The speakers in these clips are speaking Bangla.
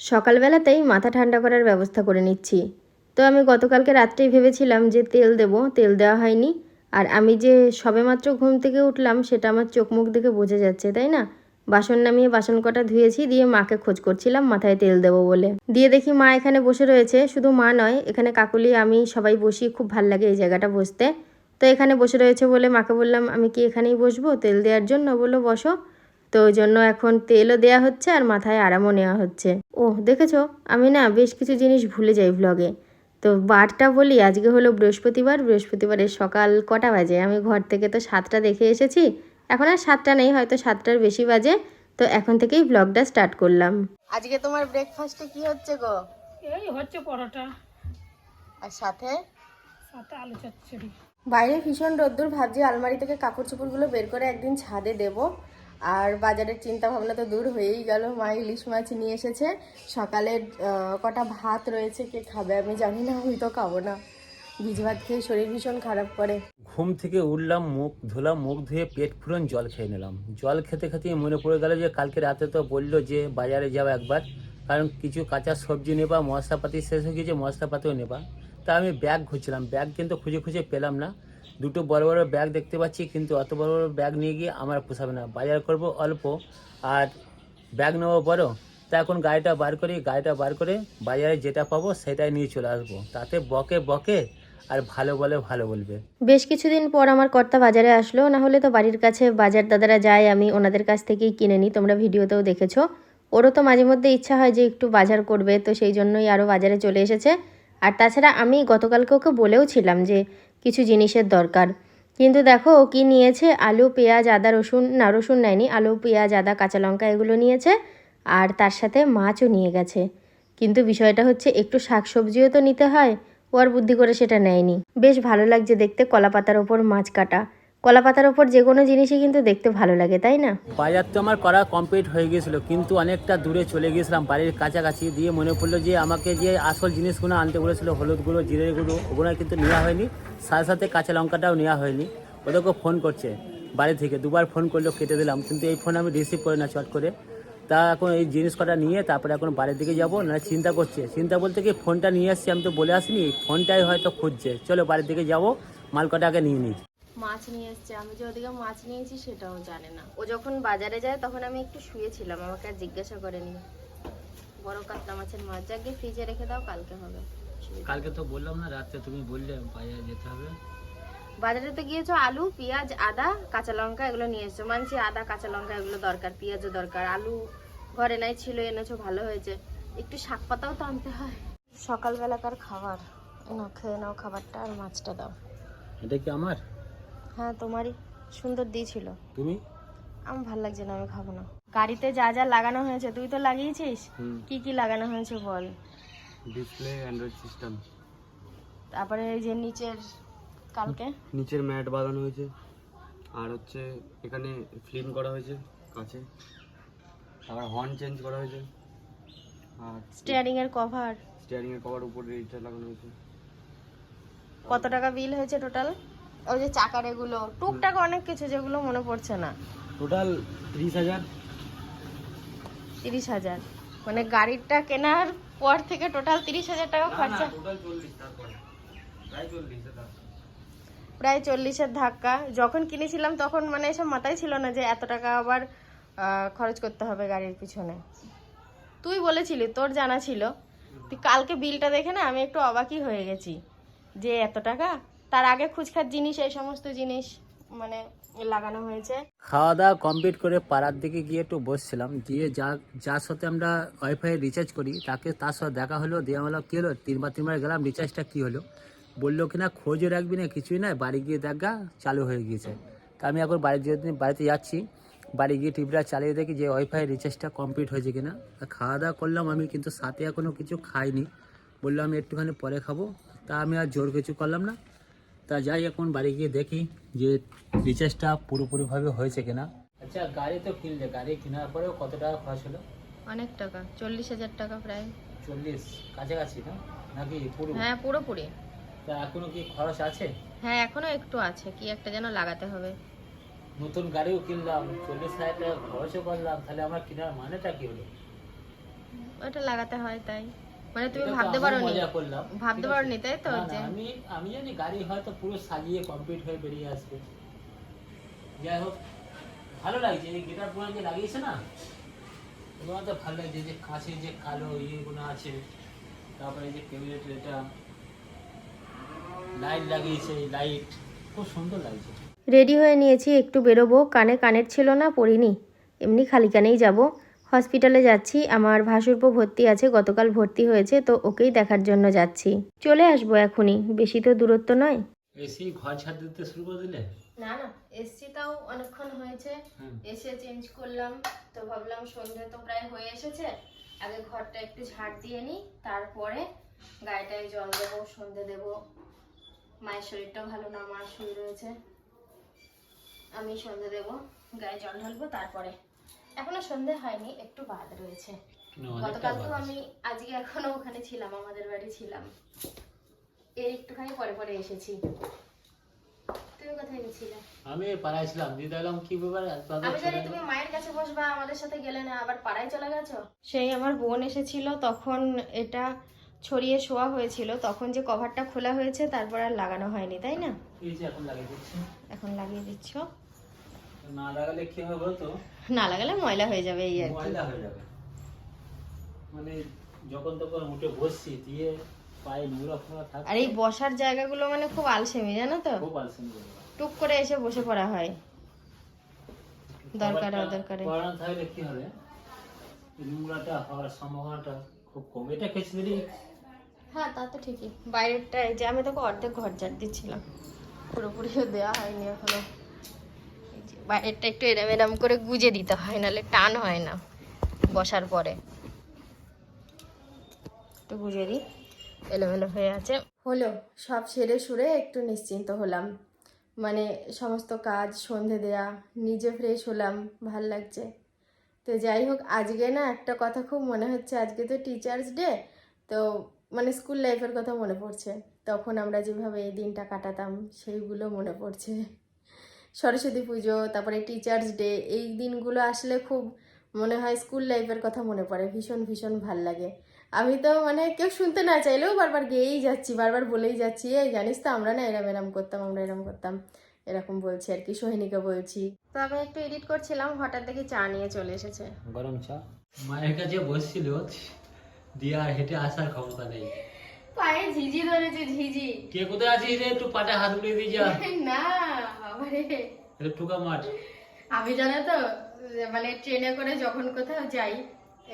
সকালবেলাতেই মাথা ঠান্ডা করার ব্যবস্থা করে নিচ্ছি। তো আমি গতকালকে রাত্রেই ভেবেছিলাম যে তেল দেব, তেল দেওয়া হয়নি। আর আমি যে সবেমাত্র ঘুম থেকে উঠলাম, সেটা আমার চোখ মুখ দেখে বোঝা যাচ্ছে, তাই না? বাসন নামিয়ে বাসন কটা ধুয়েছি, দিয়ে মাকে খোঁজ করছিলাম, মাথায় তেল দেবো বলে। দিয়ে দেখি মা এখানে বসে রয়েছে, শুধু মা নয়, এখানে কাকুলি, আমি সবাই বসি, খুব ভালো লাগে এই জায়গাটা বসতে। তো এখানে বসে রয়েছে বলে মাকে বললাম, আমি কি এখানেই বসবো? তেল দেওয়ার জন্য? বলল, বসো। তো ওই জন্য এখন তেলও দেওয়া হচ্ছে আর মাথায় আরামও নেওয়া হচ্ছে। ও দেখেছ? আমি না বেশ কিছু জিনিস ভুলে যাই ভ্লগে তো বারটা বলি আজকে হলো বৃহস্পতিবার বৃহস্পতিবারের সকাল কটা বাজে? আমি ঘর থেকে তো সাতটা দেখে এসেছি এখন আর সাতটা নেই হয়তো সাতটার বেশি বাজে। তো এখন থেকেই ব্লগটা স্টার্ট করলাম। আজকে তোমার ব্রেকফাস্টে কি হচ্ছে গো? এই হচ্ছে পরোটা। আর সাথে? সাথে আলু চচ্চড়ি। বাইরে ভীষণ রোদ্দুর ভাবছি আলমারি থেকে কাপড় চোপড়গুলো বের করে একদিন ছাদে দেব। আর বাজারের চিন্তা ভাবনা তো দূর হয়েই গেল। মা ইলিশ মাছ নিয়ে এসেছে। সকালে কটা ভাত রয়েছে, কে খাবে আমি জানি না, আমি তো খাব না। বীজ ভাত খেয়ে শরীর ভীষণ খারাপ করে। ঘুম থেকে উঠলাম, মুখ ধুলাম, মুখ ধুয়ে পেট ফুরন জল খেয়ে নিলাম। জল খেতে খেতে মনে পড়ে গেল যে কালকে রাতে তো বলল যে বাজারে যাওয়া একবার, কারণ কিছু কাঁচা সবজি নেবা, মশলাপাতি শেষ হয়ে গেছে মশলাপাতিও নেবা। তা আমি ব্যাগ খুঁজছিলাম, ব্যাগ কিন্তু খুঁজে খুঁজে পেলাম না। দুটো বড় বড় ব্যাগ দেখতে পাচ্ছি, কিন্তু অত বড় বড় ব্যাগ নিয়ে গিয়ে আমার পোষাবে না। বাজার করব অল্প, আর ব্যাগ নেব বড়। তা এখন গাড়িটা বার করি, গাড়িটা বার করে বাজারে যেটা পাবো সেটাই নিয়ে চলে আসব। তাতে বকে বকে আর ভালো বলে ভালো বলবে। বেশ কিছুদিন পর আমার কর্তা বাজারে আসলো, না হলে তো বাড়ির কাছে বাজার দাদারা যায়, আমি ওনাদের কাছ থেকেই কিনে নিই। তোমরা ভিডিওতেও দেখেছ। ওরও তো মাঝে মধ্যে ইচ্ছা হয় যে একটু বাজার করবে, তো সেই জন্যই আরও বাজারে চলে এসেছে। আর তাছাড়া আমি গতকালকে ওকে বলেও ছিলাম যে কিছু জিনিসের দরকার। কিন্তু দেখো ও কী নিয়েছে? আলু, পেঁয়াজ, আদা, রসুন, না, রসুন নেয়নি। আলু, পেঁয়াজ, আদা, কাঁচা লঙ্কা এগুলো নিয়েছে আর তার সাথে মাছও নিয়ে গেছে। কিন্তু বিষয়টা হচ্ছে একটু শাকসবজিও তো নিতে হয়। ও আর বুদ্ধি করে সেটা নেয়নি। বেশ ভালো লাগছে দেখতে কলা পাতার ওপর মাছ কাটা। কলা পাতার ওপর যে কোনো জিনিসই কিন্তু দেখতে ভালো লাগে, তাই না? বাজার তো আমার করা কমপ্লিট হয়ে গিয়েছিল, কিন্তু অনেকটা দূরে চলে গিয়েছিলাম বাড়ির কাছাকাছি দিয়ে মনে পড়ল যে আমাকে যে আসল জিনিসগুলো আনতে বলেছিল, হলুদ গুঁড়ো জিরের গুঁড়ো, ওগুলো কিন্তু নেওয়া হয়নি। সাথে সাথে কাঁচা লঙ্কাটাও নেওয়া হয়নি। ওদেরকে ফোন করছে বাড়ি থেকে, দুবার ফোন করলেও কেটে দিলাম, কিন্তু এই ফোন আমি রিসিভ করি না চট করে। তা এখন এই জিনিস কটা নিয়ে তারপরে এখন বাড়ির দিকে যাব না চিন্তা করছে। চিন্তা বলতে কি ফোনটা নিয়ে আসছি আমি তো বলে আসিনি ফোনটাই হয়তো খুঁজছে। চলো বাড়ির দিকে যাব, মাল কটা আগে নিয়ে নিই। মাছ নিয়ে এসছে। আমি যে ওদিকে মাছ নিয়েছি সেটাও জানে না। ও যখন বাজারে যায় তখন আমি একটু শুয়েছিলাম আমাকে আর জিজ্ঞাসা করেনি। বড় কাতলা মাছের মাছ। যাকে ফ্রিজে রেখে দাও কালকে হবে। কালকে তো বললাম না রাত্রে তুমি বললে বাজারে যেতে হবে। বাজারে তো গিয়েছো আলু পেঁয়াজ আদা কাঁচা লঙ্কা এগুলো নিয়ে এসছো। মানছি আদা কাঁচা লঙ্কা এগুলো দরকার পেঁয়াজও দরকার। আলু ঘরে নাই ছিল এনেছো ভালো হয়েছে। একটু শাক পাতাও তো আনতে হয়। সকালবেলাকার খাবার। খেয়ে নাও খাবারটা আর মাছটা দাও। এটা কি আমার? হ্যাঁ তোমারই সুন্দর দিয়েছিল তুমি? আমার ভালো লাগছে না আমি খাব না। গাড়িতে যা যা লাগানো হয়েছে তুই তো লাগিয়েছিস? কি কি লাগানো হয়েছে বল। ডিসপ্লে অ্যান্ড্রয়েড সিস্টেম তারপরে এই যে নিচের কালকে? নিচের ম্যাট বাঁধানো হয়েছে। আর হচ্ছে এখানে ফিল্ম করা হয়েছে কাছে। আবার হর্ন চেঞ্জ করা হয়েছে। আর স্টিয়ারিং এর কভার স্টিয়ারিং এর কভার উপরে এইটা লাগানো হয়েছে। কত টাকা বিল হয়েছে টোটাল ওই যে চাকার এগুলো টুকটাক অনেক কিছু যেগুলো মনে পড়ছে না। টোটাল ত্রিশ হাজার। তিরিশ হাজার। মানে গাড়িটা কেনার পর থেকে টোটাল তিরিশ হাজার টাকা খরচা। প্রায় চল্লিশের ধাক্কা। যখন কিনেছিলাম তখন মানে এসব মাথায় ছিল না যে এত টাকা আবার খরচ করতে হবে গাড়ির পিছনে। তুই বলেছিলি তোর জানা ছিল। তুই কালকে বিলটা দেখে না আমি একটু অবাকই হয়ে গেছি। যে এত টাকা? তার আগে খুচখাট জিনিস, এই সমস্ত জিনিস মানে লাগানো হয়েছে। খাওয়া দাওয়া কমপ্লিট করে পাড়ার দিকে গিয়ে একটু বসছিলাম। দিয়ে যা, যার সাথে আমরা ওয়াইফাই রিচার্জ করি, তাকে, তার সাথে দেখা হলো, দিয়ে আমরা কী হলো? তিনবার তিনবার গেলাম রিচার্জটা কী হলো? বলল কি না, খোঁজও রাখবি না, কিছুই না, বাড়ি গিয়ে দেখা, চালু হয়ে গিয়েছে। তা আমি এখন বাড়ি যেদিন বাড়িতে যাচ্ছি, বাড়ি গিয়ে টিভিটা চালিয়ে দেখি যে ওয়াইফাই রিচার্জটা কমপ্লিট হয়েছে কিনা। খাওয়া দাওয়া করলাম আমি, কিন্তু সাথে এখনও কিছু খাইনি। বলল, আমি একটুখানি পরে খাব। তা আমি আর জোর কিছু করলাম না। তা যাই এখন বাড়ি গিয়ে দেখি যে রিচার্জটা পুরোপুরিভাবে হয়েছে কিনা। আচ্ছা গাড়ি তো কিনলে গাড়ি কেনার পরেও কত টাকা খরচ হলো? অনেক টাকা চল্লিশ হাজার টাকা প্রায়। চল্লিশ কাছাকাছি না? নাকি পুরো? হ্যাঁ পুরোপুরি। তা এখনও কি খরচ আছে? হ্যাঁ এখনও একটু আছে কি একটা যেন লাগাতে হবে। নতুন গাড়িও কিনলাম চল্লিশ হাজার টাকা খরচও করলাম তাহলে আমার কেনার মানেটা কি হলো? ওটা লাগাতে হয় তাই। মানে তুমি ভাবতে আমি পারো নি ভাবতে ঠিক পারো নি তাই তো? আমি আমি জানি গাড়ি হয়তো পুরো সাজিয়ে কমপ্লিট হয়ে বেরিয়ে আসবে। যাই হোক ভালো লাগছে এই গিটার পুরো যে লাগিয়েছে না? তোমার তো ভালো লাগছে যে কাঁচের যে কালো ইয়েগুলো আছে তারপরে যে এটা লাইট লাগিয়েছে লাইট খুব সুন্দর লাগছে। রেডি হয়ে নিয়েছি একটু বেরোবো। কানে কানের ছিল না পড়িনি। এমনি খালি কানেই যাব। হসপিটালে যাচ্ছি। আমার ভাসুরপো ভর্তি আছে গতকাল ভর্তি হয়েছে তো ওকেই দেখার জন্য যাচ্ছি। চলে আসব এখনই বেশি তো দূরত্ব নয়। এসি ঘর ছাদ দিতে শুরু করে দিলে? না না এসছি তাও অনেকক্ষণ হয়েছে। এসে চেঞ্জ করলাম তো ভাবলাম সন্ধে তো প্রায় হয়ে এসেছে। আগে ঘরটা একটু ঝাড় দিয়ে নিই তারপরে গায়েটায় জল দেবো সন্ধে দেবো। মায়ের শরীরটা ভালো না মার শুয়ে রয়েছে। আমি সন্ধে দেবো গায়ে জল ঢালবো তারপরে এখনও সন্ধে হয়নি একটু বাদ রয়েছে। গতকাল তো আমি আজকে এখনও ওখানে ছিলাম আমাদের বাড়ি ছিলাম। এর একটুখানি পরে পরে এসেছি। তুমি কোথায় গেছিলে? আমি পাড়ায় ছিলাম। দিয়ে দেখলাম কি ব্যাপার? আমি জানি তুমি মায়ের কাছে বসবা আমাদের সাথে গেলে না আবার পাড়ায় চলে গেছো? সেই আমার বোন এসেছিল তখন এটা ছড়িয়ে শোয়া হয়েছিল তখন যে কভারটা খোলা হয়েছে তারপর আর লাগানো হয়নি তাই না? এই যে এখন লাগিয়ে দিচ্ছি। এখন লাগিয়ে দিচ্ছ। না লাগালে কি হবে বলতো? না লাগালে ময়লা হয়ে যাবে এই আর কি। ময়লা হয়ে যাবে। মানে যখন তখন উঠে বসছি দিয়ে পায়ে নোংরা ফোংরা থাক আর এই বসার জায়গাগুলো মানে খুব আলসেমি জানো তো? খুব আলসেমি টুক করে এসে বসে পড়া হয়। দরকারে অদরকারে। পড়ানো থাকলে কি হবে? নোংরাটা হওয়ার সম্ভাবনাটা খুব কম। এটা খেয়েছি হ্যাঁ তা তো ঠিকই। বাইরেরটা এই যে আমি তোকে অর্ধেক ঘর ঝাড় দিচ্ছিলাম। পুরোপুরিও দেওয়া হয়নি এখনও। বাইরেরটা একটু এরম এরম করে গুজে দিতে হয়, নাহলে টান হয় না বসার পরে। একটু গুজে দিই, এলোমেলো হয়ে আছে। হলো, সব সেরে সুরে একটু নিশ্চিন্ত হলাম। মানে সমস্ত কাজ, সন্ধে দেয়া, নিজে ফ্রেশ হলাম, ভালো লাগছে। তো যাই হোক, আজকে না একটা কথা খুব মনে হচ্ছে, আজকে তো টিচার্স ডে তো মানে স্কুল লাইফের কথা মনে পড়ছে। তখন আমরা যেভাবে এই দিনটা কাটাতাম, সেইগুলো মনে পড়ছে। সরস্বতী পুজো তারপরে টিচার্স ডে এই দিনগুলো আসলে খুব মনে হয় স্কুল লাইফের কথা মনে পড়ে ভীষণ ভীষণ ভালো লাগে। আমি তো মানে কেউ শুনতে না চাইলেও বারবার গেয়েই যাচ্ছি বারবার বলেই যাচ্ছি এই জানিস তো আমরা না এরম এরম করতাম আমরা এরম করতাম। এরকম বলছি আর কি সোহিনীকে বলছি। তো আমি একটু এডিট করছিলাম হঠাৎ দেখি চা নিয়ে চলে এসেছে। গরম চা? মায়ের কাছে বসছিল দিয়ে আর হেঁটে আসার ক্ষমতা নেই। পায়ে ঝিঝি ধরেছে ঝিঝি। কে কোথায় আছিস রে? একটু পাটা হাত উড়িয়ে দিয়ে যা। না। বাবারে। একটু ঠুকা মাঠ আমি জানো তো মানে ট্রেনে করে যখন কোথাও যাই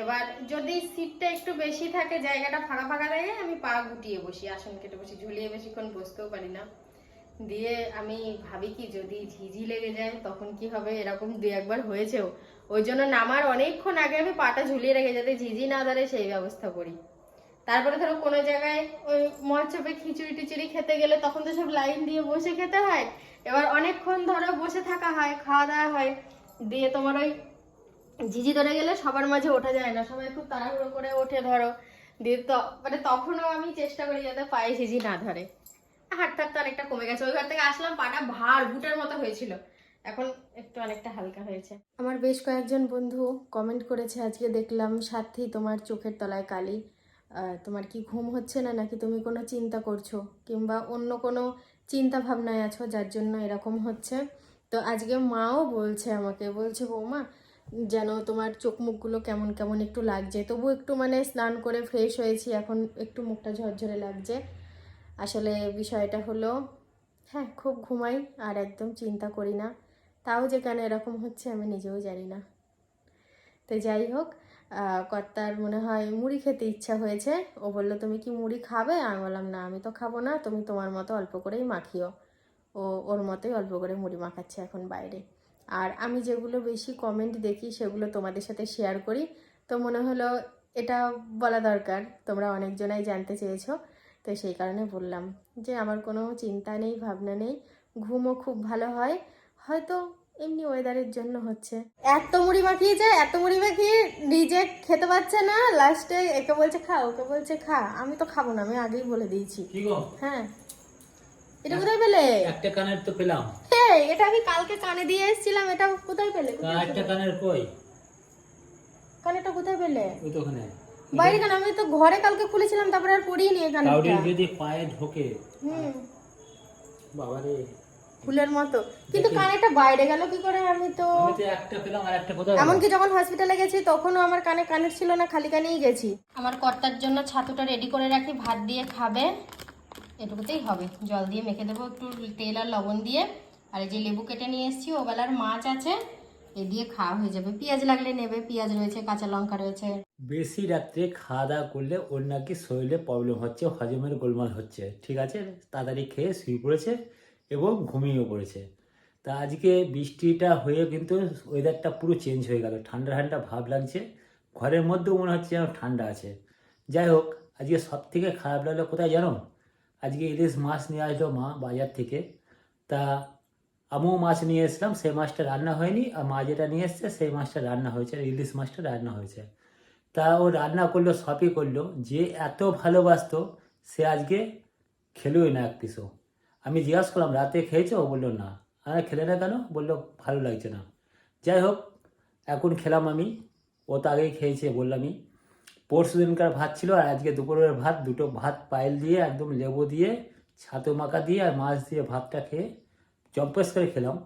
এবার যদি সিটটা একটু বেশি থাকে জায়গাটা ফাঁকা ফাঁকা থাকে আমি পা গুটিয়ে বসি আসন কেটে বসি ঝুলিয়ে বেশিক্ষণ বসতেও পারি না। দিয়ে আমি ভাবি কি যদি ঝিঝি লেগে যায় তখন কি হবে? এরকম দু একবার হয়েছেও। ওই জন্য নামার অনেকক্ষণ আগে আমি পাটা ঝুলিয়ে রেখে যাতে ঝিঝি না ধরে সেই ব্যবস্থা করি। তারপরে ধরো কোনো জায়গায় ওই মহোৎসবে খিচুড়ি টিচুড়ি খেতে গেলে তখন তো সব লাইন দিয়ে বসে খেতে হয়। এবার অনেকক্ষণ ধরো বসে থাকা হয়, খাওয়া দাওয়া হয়, দিয়ে তোমার ওই ঝিঝি ধরে গেলে সবার মাঝে ওঠা যায় না, সবাই খুব তাড়াহুড়ো করে ওঠে ধরো। দিয়ে তো মানে তখনও আমি চেষ্টা করি যাতে পায়ে ঝিঝি না ধরে। হাঁটতে হাঁটতে অনেকটা কমে গেছে। ওই ঘর থেকে আসলাম, পাটা ভার বুটের মতো হয়েছিল। এখন একটু অনেকটা হালকা হয়েছে। আমার বেশ কয়েকজন বন্ধু কমেন্ট করেছে, আজকে দেখলাম সাথী তোমার চোখের তলায় কালি। তোমার কি ঘুম হচ্ছে না? নাকি তুমি কোনো চিন্তা করছ? কিংবা অন্য কোনো চিন্তা ভাবনায় আছো, যার জন্য এরকম হচ্ছে। তো আজকে মাও বলছে আমাকে, বলছে, বৌমা, যেন তোমার চোখ মুখগুলো কেমন কেমন একটু লাগছে। তবু একটু মানে স্নান করে ফ্রেশ হয়েছি, এখন একটু মুখটা ঝরঝরে লাগছে। আসলে বিষয়টা হলো হ্যাঁ খুব ঘুমাই আর একদম চিন্তা করি না। তাও যে কেন এরকম হচ্ছে আমি নিজেও জানি না। তো যাই হোক কর্তার মনে হয় মুড়ি খেতে ইচ্ছা হয়েছে। ও বলল, তুমি কি মুড়ি খাবে? আমি বললাম, না, আমি তো খাব না, তুমি তোমার মতো অল্প করেই মাখিও। ও ওর মতোই অল্প করে মুড়ি মাখাচ্ছে এখন বাইরে। আর আমি যেগুলো বেশি কমেন্ট দেখি, সেগুলো তোমাদের সাথে শেয়ার করি। তো মনে হলো, এটা বলা দরকার, তোমরা অনেকজনাই জানতে চেয়েছো। তো সেই কারণে বললাম যে, আমার কোনো চিন্তা নেই, ভাবনা নেই। ঘুমও খুব ভালো হয়। হয়তো এমনি ওয়েদারের জন্য হচ্ছে। এত মুড়ি মাখিয়েছে এত মুড়ি মাখিয়ে নিজে খেতে পারছে না লাস্টে একে বলছে খা ওকে বলছে খা আমি তো খাব না আমি আগেই বলে দিয়েছি। হ্যাঁ। এটা কোথায় পেলে? একটা কানের তো পেলাম। এই, এটা আমি কালকে কানে দিয়ে এসেছিলাম এটা কোথায় পেলে? একটা? কানের কই? কানেরটা কোথায় পেলে? ওই তো ওখানে। বাইরে কেন? আমি তো ঘরে কালকে খুলেছিলাম তারপরে আর পরিনি এখানে কাউরির যদি পায়ে ঢোকে। হুম। বাবারে। ফুলের মতো। কিন্তু কানেরটা বাইরে গেল কি করে আমি তো একটা পেলাম আর একটা কোথায় এমনকি যখন হসপিটালে গেছি তখনও আমার কানে কানের ছিল না খালি কানেই গেছি। আমার কর্তার জন্য ছাতুটা রেডি করে রাখি ভাত দিয়ে খাবে। এটুকুতেই হবে। জল দিয়ে মেখে দেবো একটু তেল আর লবণ দিয়ে। আর এই যে লেবু কেটে নিয়ে এসেছি ওবেলার মাছ আছে এ দিয়ে খাওয়া হয়ে যাবে। পেঁয়াজ লাগলে নেবে পেঁয়াজ রয়েছে কাঁচা লঙ্কা রয়েছে। বেশি রাত্রে খাওয়া দাওয়া করলে ওর নাকি শরীরে প্রবলেম হচ্ছে হজমের গোলমাল হচ্ছে। ঠিক আছে? তাড়াতাড়ি খেয়ে শুয়ে পড়েছে। এবং ঘুমিয়েও পড়েছে। তা আজকে বৃষ্টিটা হয়ে কিন্তু ওয়েদারটা পুরো চেঞ্জ হয়ে গেল। ঠান্ডা ঠান্ডা ভাব লাগছে। ঘরের মধ্যেও মনে হচ্ছে যেন ঠান্ডা আছে। যাই হোক, আজকে সব থেকে খারাপ লাগল কোথায় জানো? আজকে ইলিশ মাছ নিয়ে আসলো মা বাজার থেকে। তা আমিও মাছ নিয়ে এসলাম, সেই মাছটা রান্না হয়নি। আর মা যেটা নিয়ে এসছে, সেই মাছটা রান্না হয়েছে। আর ইলিশ মাছটা রান্না হয়েছে। তা ও রান্না করল, সবই করল। যে এত ভালোবাসতো, সে আজকে খেলোই না এক পিসও। আমি জিজ্ঞাসা করলাম, রাতে খেয়েছো? বলল, না। আর, খেলে না কেন? বলল, ভালো লাগছে না। যাই হোক, এখন খেলাম আমি। ও তো আগেই খেয়েছে, বললামই। পরশু দিনকার ভাত ছিল আর আজকে দুপুরের ভাত। দুটো ভাত পায়েল দিয়ে, একদম লেবু দিয়ে, ছাতু মাখা দিয়ে আর মাছ দিয়ে ভাতটা খেয়ে চম্পস করে খেলাম।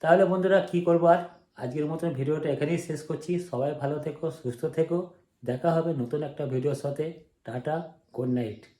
তাহলে বন্ধুরা, কি করব আর? আজকের মতন ভিডিওটা এখানেই শেষ করছি। সবাই ভালো থেকো, সুস্থ থেকো। দেখা হবে নতুন একটা ভিডিওর সাথে। Tata, good night.